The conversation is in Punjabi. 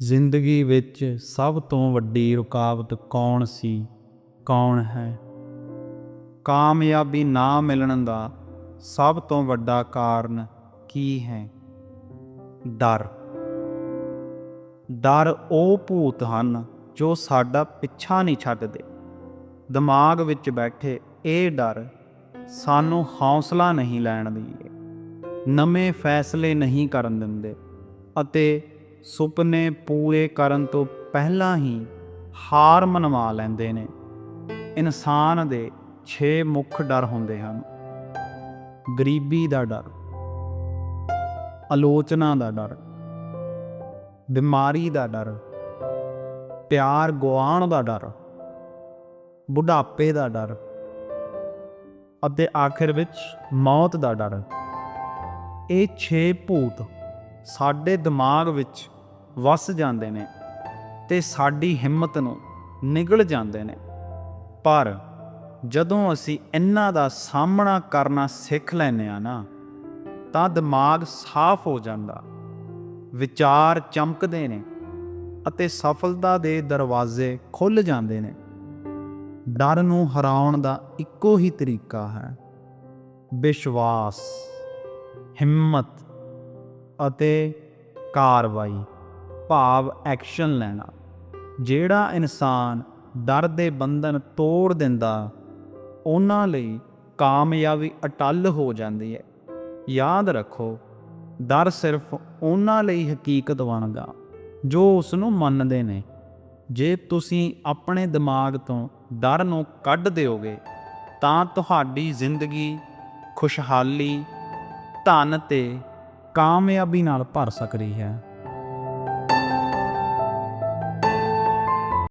ਜ਼ਿੰਦਗੀ ਵਿੱਚ ਸਭ ਤੋਂ ਵੱਡੀ ਰੁਕਾਵਟ ਕੌਣ ਸੀ, ਕੌਣ ਹੈ? ਕਾਮਯਾਬੀ ਨਾ ਮਿਲਣ ਦਾ ਸਭ ਤੋਂ ਵੱਡਾ ਕਾਰਨ ਕੀ ਹੈ? ਡਰ। ਡਰ ਉਹ ਭੂਤ ਹਨ ਜੋ ਸਾਡਾ ਪਿੱਛਾ ਨਹੀਂ ਛੱਡਦੇ। ਦਿਮਾਗ ਵਿੱਚ ਬੈਠੇ ਇਹ ਡਰ ਸਾਨੂੰ ਹੌਸਲਾ ਨਹੀਂ ਲੈਣ ਦਿੰਦੇ। ਨਵੇਂ ਫੈਸਲੇ ਨਹੀਂ ਕਰਨ ਦਿੰਦੇ ਅਤੇ ਸੁਪਨੇ ਪੂਰੇ ਕਰਨ ਤੋਂ ਪਹਿਲਾਂ ਹੀ ਹਾਰ ਮਨਵਾ ਲੈਂਦੇ ਨੇ। ਇਨਸਾਨ ਦੇ 6 ਮੁੱਖ ਡਰ ਹੁੰਦੇ ਹਨ। ਗਰੀਬੀ ਦਾ ਡਰ, ਆਲੋਚਨਾ ਦਾ ਡਰ, ਬਿਮਾਰੀ ਦਾ ਡਰ, ਪਿਆਰ ਗੁਆਉਣ ਦਾ ਡਰ, ਬੁਢਾਪੇ ਦਾ ਡਰ ਅਤੇ ਆਖਿਰ ਵਿੱਚ ਮੌਤ ਦਾ ਡਰ। ਇਹ 6 ਭੂਤ ਸਾਡੇ ਦਿਮਾਗ ਵਿੱਚ ਵਸ ਜਾਂਦੇ ਨੇ ਤੇ ਸਾਡੀ ਹਿੰਮਤ ਨੂੰ ਨਿਗਲ ਜਾਂਦੇ ਨੇ। ਪਰ ਜਦੋਂ ਅਸੀਂ ਇਹਨਾਂ ਦਾ ਸਾਹਮਣਾ ਕਰਨਾ ਸਿੱਖ ਲੈਂਦੇ ਆ ਨਾ, ਤਾਂ ਦਿਮਾਗ ਸਾਫ਼ ਹੋ ਜਾਂਦਾ, ਵਿਚਾਰ ਚਮਕਦੇ ਨੇ ਅਤੇ ਸਫਲਤਾ ਦੇ ਦਰਵਾਜ਼ੇ ਖੁੱਲ ਜਾਂਦੇ ਨੇ। ਡਰ ਨੂੰ ਹਰਾਉਣ ਦਾ ਇੱਕੋ ਹੀ ਤਰੀਕਾ ਹੈ। ਵਿਸ਼ਵਾਸ, ਹਿੰਮਤ ਅਤੇ ਕਾਰਵਾਈ। ਭਾਵ ਐਕਸ਼ਨ ਲੈਣਾ। ਜਿਹੜਾ ਇਨਸਾਨ ਡਰ ਦੇ ਬੰਧਨ ਤੋੜ ਦਿੰਦਾ, ਉਹਨਾਂ ਲਈ ਕਾਮਯਾਬੀ ਅਟੱਲ ਹੋ ਜਾਂਦੀ ਹੈ। ਯਾਦ ਰੱਖੋ, ਡਰ ਸਿਰਫ ਉਹਨਾਂ ਲਈ ਹਕੀਕਤ ਬਣਦਾ ਜੋ ਉਸ ਨੂੰ ਮੰਨਦੇ ਨੇ। ਜੇ ਤੁਸੀਂ ਆਪਣੇ ਦਿਮਾਗ ਤੋਂ ਡਰ ਨੂੰ ਕੱਢ ਦਿਓਗੇ, ਤਾਂ ਤੁਹਾਡੀ ਜ਼ਿੰਦਗੀ ਖੁਸ਼ਹਾਲੀ, ਧਨ ਤੇ ਕਾਮਯਾਬੀ ਨਾਲ ਭਰ ਸਕਦੀ ਹੈ।